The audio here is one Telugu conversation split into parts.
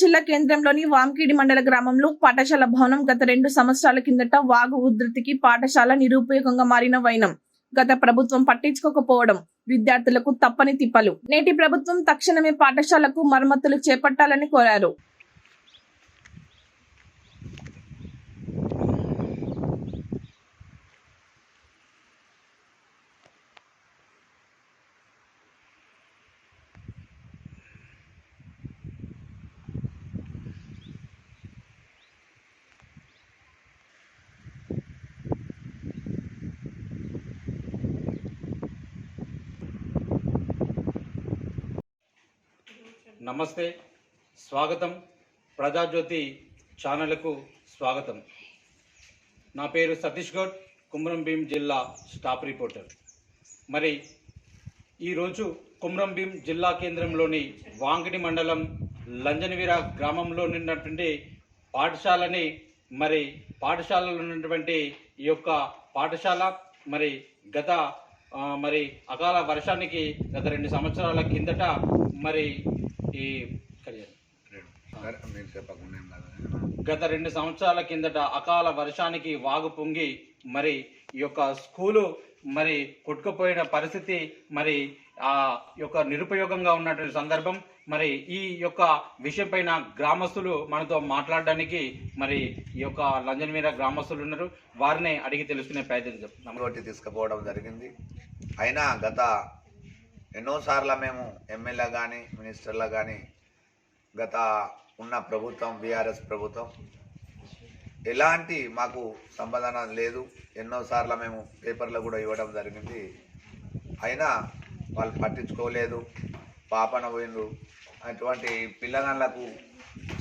జిల్లా కేంద్రంలోని వాంకిడి మండల గ్రామంలో పాఠశాల భవనం గత రెండు సంవత్సరాల కిందట వాగు ఉధృతికి పాఠశాల నిరుపయోగంగా మారిన వైనం. గత ప్రభుత్వం పట్టించుకోకపోవడం విద్యార్థులకు తప్పని తిప్పలు. నేటి ప్రభుత్వం తక్షణమే పాఠశాలకు మరమ్మతులు చేపట్టాలని కోరారు. నమస్తే స్వాగతం ప్రజాజ్యోతి ఛానల్కు స్వాగతం. నా పేరు సతీష్ గౌడ్ కుమ్రం భీం జిల్లా స్టాఫ్ రిపోర్టర్. మరి ఈరోజు కుమ్రం భీం జిల్లా కేంద్రంలోని వాంకిడి మండలం లంజనవీర గ్రామంలో ఉన్నటువంటి పాఠశాలని మరి పాఠశాలలో ఉన్నటువంటి ఈ యొక్క పాఠశాల మరి గత మరి అకాల వర్షానికి గత రెండు సంవత్సరాల కిందట మరి ఈ గత రెండు సంవత్సరాల కిందట అకాల వర్షానికి వాగు పొంగి మరి ఈ యొక్క స్కూలు మరి కొట్టుకుపోయిన పరిస్థితి మరి ఆ యొక్క నిరుపయోగంగా ఉన్నటువంటి సందర్భం మరి ఈ యొక్క విషయం పైన గ్రామస్తులు మనతో మాట్లాడడానికి మరి ఈ యొక్క లంజనమీర గ్రామస్తులు ఉన్నారు. వారిని అడిగి తెలుసుకునే ప్రయత్నం తీసుకుపోవడం జరిగింది. అయినా గత ఎన్నోసార్లు మేము ఎమ్మెల్యే కానీ మినిస్టర్లు కానీ గత ఉన్న ప్రభుత్వం బీఆర్ఎస్ ప్రభుత్వం ఎలాంటి మాకు సంబంధన లేదు. ఎన్నోసార్లు మేము పేపర్లో కూడా ఇవ్వడం జరిగింది. అయినా వాళ్ళు పట్టించుకోలేదు. పాపన పోయిండ్రు. అటువంటి పిల్లగాళ్ళకు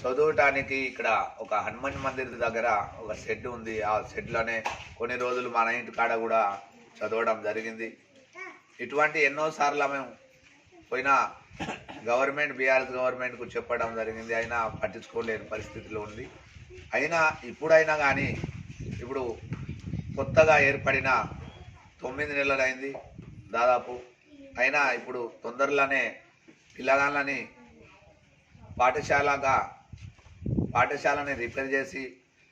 చదవటానికి ఇక్కడ ఒక హనుమాన్ మందిర్ దగ్గర ఒక షెడ్ ఉంది. ఆ షెడ్లోనే కొన్ని రోజులు మన ఇంటి కాడ కూడా చదవడం జరిగింది. ఇటువంటి ఎన్నోసార్లు మేము పోయిన గవర్నమెంట్ బీఆర్ఎస్ గవర్నమెంట్కు చెప్పడం జరిగింది. అయినా పట్టించుకోలేని పరిస్థితిలో ఉంది. అయినా ఇప్పుడైనా కానీ ఇప్పుడు కొత్తగా ఏర్పడిన తొమ్మిది నెలలైంది దాదాపు. అయినా ఇప్పుడు తొందరలోనే పిల్లగాళ్ళని పాఠశాలగా పాఠశాలని రిపేర్ చేసి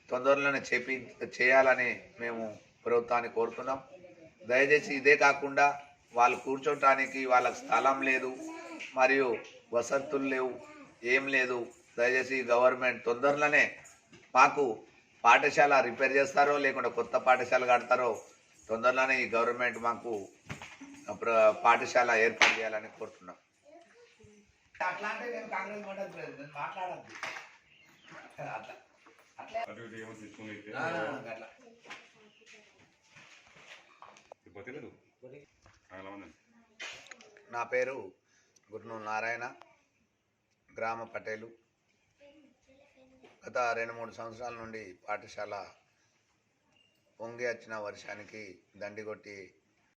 తొందరలోనే చేపి చేయాలని మేము ప్రభుత్వాన్ని కోరుతున్నాం. దయచేసి ఇదే కాకుండా వాళ్ళు కూర్చోటానికి వాళ్ళకి స్థలం లేదు మరియు వసతులు లేవు ఏం లేదు. దయచేసి గవర్నమెంట్ తొందరలోనే మాకు పాఠశాల రిపేర్ చేస్తారో లేకుంటే కొత్త పాఠశాల కడతారో తొందరలోనే ఈ గవర్నమెంట్ మాకు పాఠశాల ఏర్పాటు చేయాలని కోరుతున్నాం. అట్లా. నా పేరు గుర్ను నారాయణ గ్రామ పటేలు. గత రెండు మూడు సంవత్సరాల నుండి పాఠశాల పొంగి వచ్చిన వర్షానికి దండి కొట్టి